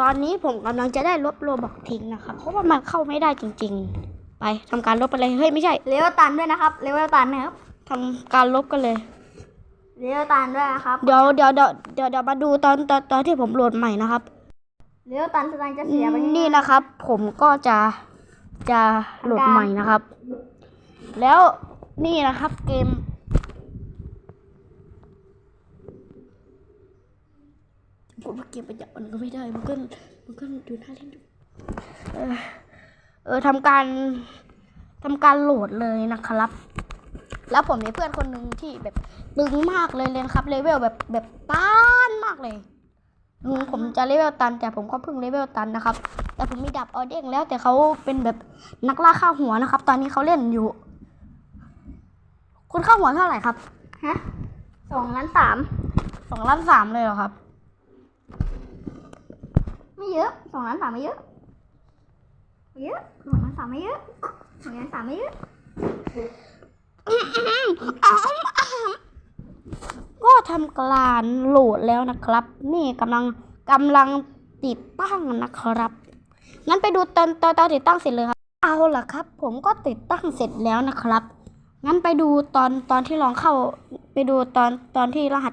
ตอนนี้ผมกำลังจะได้ลบโลบอกทิ้งนะครับเพราะว่ามันเข้าไม่ได้จริง ๆ ไปทำการลบไปเลยเฮ้ยไม่ใช่เลเวลตันด้วยนะครับเลเวลตันนะครับทำการลบกันเลยเลเวลตันด้วยนะครับเดี๋ยวเดี๋ยวเดี๋ยวเดี๋ยวเดี๋ยวมาดูตอนตอนตอนที่ผมโหลดใหม่นะครับเลเวลตันสตางค์จะเสียไปนี่นะครับ ผมก็จะจะโหลดใหม่นะครับ แล้วนี่นะครับเกม ผมว่าเกมประหยัดมันก็ไม่ได้ มันก็มันก็ดูน่าเล่นดูเออเออทำการทำการโหลดเลยนะครับ แล้วผมมีเพื่อนคนหนึ่งที่แบบตึงมากเลยเลยนะครับเลเวลแบบแบบต้านมากเลยอืมผมจะเลเวลตัน แต่ผมก็เพิ่งเลเวลตันนะครับ แต่ผมมีดับออเด้งแล้วแต่เขาเป็นแบบนักล่าข้าหัวนะครับ ตอนนี้เขาเล่นอยู่ คุณข้าหัวเท่าไหร่ครับฮะสองล้านสามสองล้านสามเลยเหรอครับ ไม่เยอะสองล้านสามไม่เยอะไม่เยอะสองล้านสามไม่เยอะสองล้านสามไม่เยอะก็ทำการโหลดแล้วนะครับ นี่กำลังกำลังติดตั้งนะครับ งั้นไปดูตอนตอนตอนติดตั้งเสร็จเลยครับ เอาล่ะครับ ผมก็ติดตั้งเสร็จแล้วนะครับ งั้นไปดูตอนตอนที่ลองเข้า ไปดูตอนตอนที่รหัส